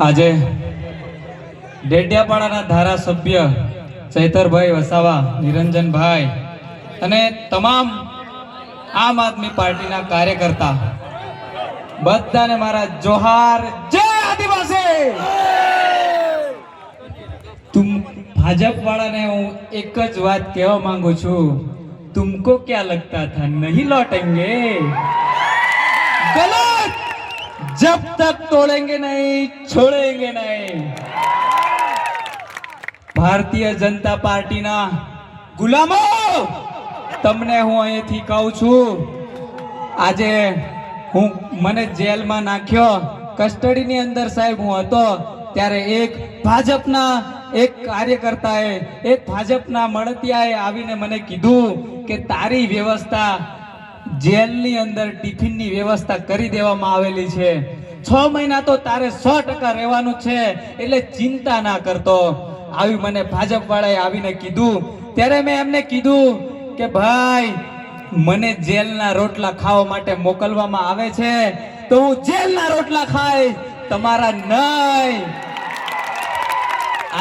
આજે ડેડિયાપાડાના ધારાસભ્ય ચૈતરભાઈ વસાવા નિરંજનભાઈ અને તમામ આમ આદમી પાર્ટીના કાર્યકર્તા બધાને મારા જોહાર જય આદિવાસી તુમ ભાજપ વાળાને હું એક જ વાત કહેવા માંગુ છું તુમકો ક્યાં લગતા था નહીં लौटेंगे गलत जब तक तोड़ेंगे नहीं छोड़ेंगे नहीं ભારતીય જનતા પાર્ટીના ગુલામો તમને હું અહીંથી કહું છું આજે હું મને જેલમાં નાખ્યો કસ્ટડીની અંદર સાહેબ હું હતો ત્યારે એક ભાજપના એક કાર્યકર્તાએ એક ભાજપના મળતિયાએ આવીને મને કીધું કે તારી વ્યવસ્થા જેલની અંદર ટિફિનની વ્યવસ્થા કરી દેવામાં આવેલી છે. છ મહિના તો તારે સો ટકા રહેવાનું છે, એટલે ચિંતા ના કરતો. આવી મને ભાજપ વાળાએ આવીને કીધું. ત્યારે મેં એમને કીધું કે, ભાઈ, મને જેલના રોટલા ખાવા માટે મોકલવામાં આવે છે, તો હું જેલના રોટલા ખાઈશ. તમારા નહીં.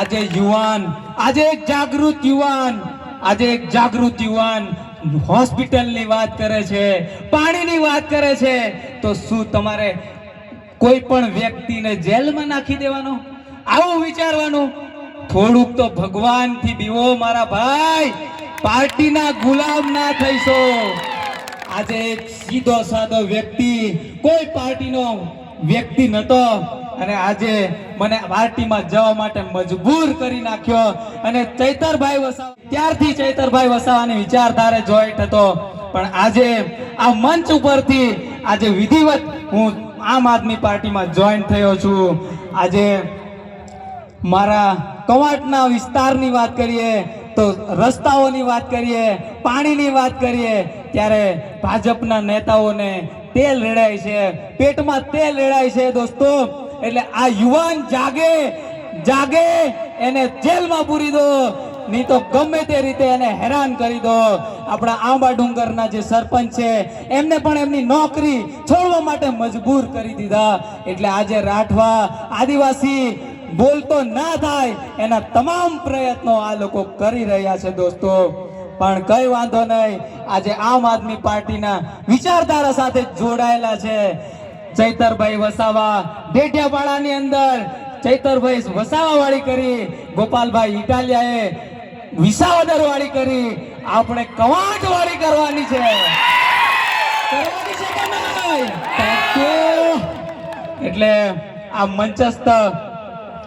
આજે યુવાન, આજે એક જાગૃત યુવાન આજે એક જાગૃત યુવાન હોસ્પિટલની વાત કરે છે, પાણીની વાત કરે છે. તો શું તમારે કોઈ પણ વ્યક્તિને જેલમાં નાખી દેવાનો? આવું વિચારવાનું? થોડુંક તો ભગવાનથી બીવો, મારા ભાઈ. પાર્ટીના ગુલામ ના થઈશો. આજે એક સીધો સાધો વ્યક્તિ, કોઈ પાર્ટીનો વ્યક્તિ નતો. અને આજે મને પાર્ટીમાં જવા માટે મજબૂર કરી નાખ્યો. અને ચૈતરભાઈ વસાવા, ત્યારથી ચૈતરભાઈ વસાવાની વિચારધારે જોઈન્ટ હતો. પણ આજે આ મંચ ઉપરથી આજે વિધિવત હું આમ આદમી પાર્ટીમાં જોઈન્ટ થયો છું. આજે મારા કવાટના વિસ્તારની વાત કરીએ, તો રસ્તાઓની વાત કરીએ, પાણીની વાત કરીએ, ત્યારે ભાજપના નેતાઓને તેલ રેડાય છે. પેટમાં તેલ રેડાય છે દોસ્તો. એટલે આ યુવાન જાગે જાગે, એને જેલમાં પૂરી દો, નહીં તો ગમે તે રીતે એને હેરાન કરી દો. આપણા આંબા ડુંગરના જે સરપંચ છે, એમને પણ એમની નોકરી છોડવા માટે મજબૂર કરી દીધા. એટલે આજે રાઠવા આદિવાસી બોલતો ના થાય, એના તમામ પ્રયત્નો આ લોકો કરી રહ્યા છે દોસ્તો. પણ કઈ વાંધો નહીં, આજે આમ આદમી પાર્ટીના વિચારધારા સાથે જોડાયેલા છે. ચૈતરભાઈ વસાવા, ડેઢિયાપાડાની અંદર ચૈતરભાઈ વસાવા વાળી કરી, ગોપાલભાઈ ઇટાલિયાએ વિસાવદર વાળી કરી. આપણે કવાટ વાળી કરવાની છે? એટલે આ મંચસ્થ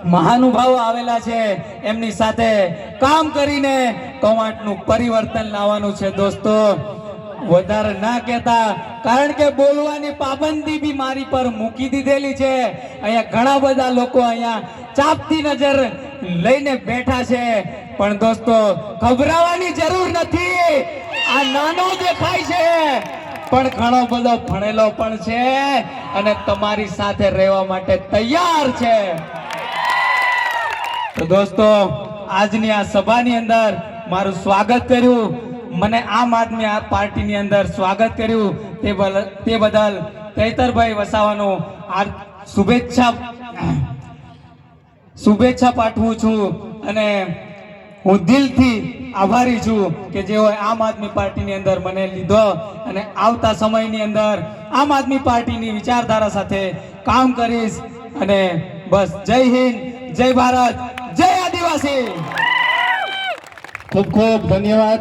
મહાનુભાવો આવેલા છે. એમની સાથે કામ કરીને કવાટનું પરિવર્તન લાવવાનું છે દોસ્તો. વધારે ના કહેતા, કારણ કે બોલવાની પાબંદી બી મારી પર મૂકી દીધેલી છે. અહીંયા ઘણા બધા લોકો અહીંયા ચાપતી નજર લઈને બેઠા છે. પણ દોસ્તો, ગભરાવાની જરૂર નથી. આ નાનો દેખાય છે. પણ ઘણો બધો ભણેલો પણ છે અને તમારી સાથે રહેવા માટે તૈયાર છે. તો દોસ્તો, આજની આ સભાની અંદર મારું સ્વાગત કર્યું. મને આમ આદમી પાર્ટીની અંદર સ્વાગત કર્યું. તે બદલ ચૈતરભાઈ વસાવાનું આ શુભેચ્છા શુભેચ્છા પાઠવું છું અને હું દિલથી આભારી છું કે જેઓ આમ આદમી પાર્ટીની અંદર મને લીધો અને આવતા સમયની અંદર આમ આદમી પાર્ટીની વિચારધારા સાથે કામ કરીશ અને બસ જય હિન્દ, જય ભારત, જય આદિવાસી. ખૂબ ખૂબ ધન્યવાદ.